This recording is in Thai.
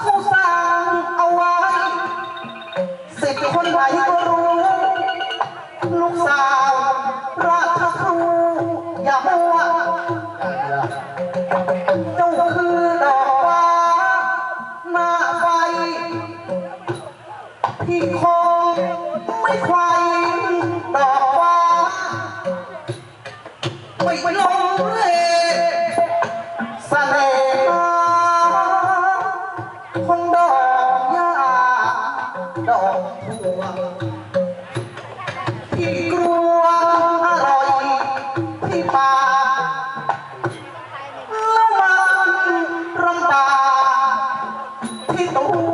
เขาสั่งเอาไว้สิบคนไหนก็รู้ ลูกสาวราชครูอย่ามัวเจ้าคือดอกฟ้าหน้าไฟที่คงไม่ไขวดอกฟ้าไม่ลงเล่เของดอกหญ้าดอกบัวที่กลัวอร่อยที่ปากแล้วมันรำตาที่ตัว